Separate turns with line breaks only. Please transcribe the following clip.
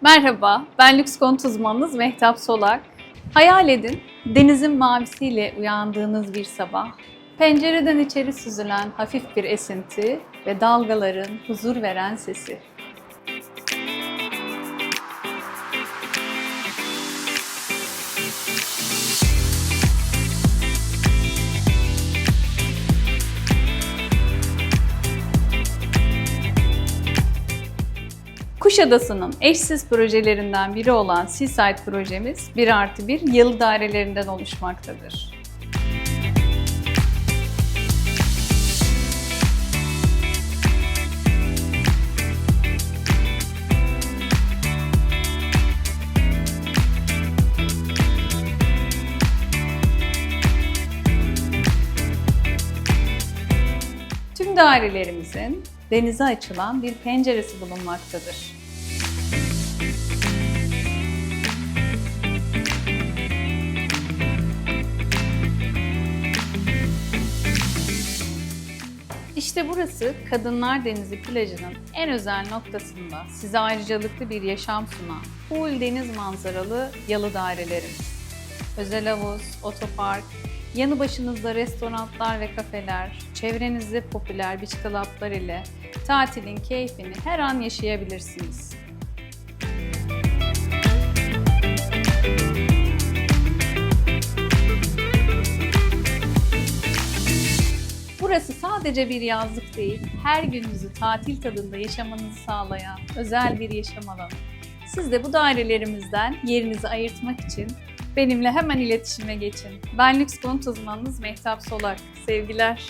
Merhaba, ben lüks konut uzmanınız Mehtap Solak. Hayal edin, denizin mavisiyle uyandığınız bir sabah, pencereden içeri süzülen hafif bir esinti ve dalgaların huzur veren sesi. Kuşadası'nın eşsiz projelerinden biri olan Seaside projemiz 1 artı 1 yalı dairelerinden oluşmaktadır. Tüm dairelerimizin denize açılan bir penceresi bulunmaktadır. İşte burası Kadınlar Denizi plajının en özel noktasında size ayrıcalıklı bir yaşam sunan full deniz manzaralı yalı dairelerimiz. Özel havuz, otopark, yanı başınızda restoranlar ve kafeler, çevrenizde popüler beach club'lar ile tatilin keyfini her an yaşayabilirsiniz. Burası sadece bir yazlık değil, her gününüzü tatil tadında yaşamanızı sağlayan özel bir yaşam alanı. Siz de bu dairelerimizden yerinizi ayırtmak için benimle hemen iletişime geçin. Ben Lüks Konut uzmanınız Mehtap Solak. Sevgiler.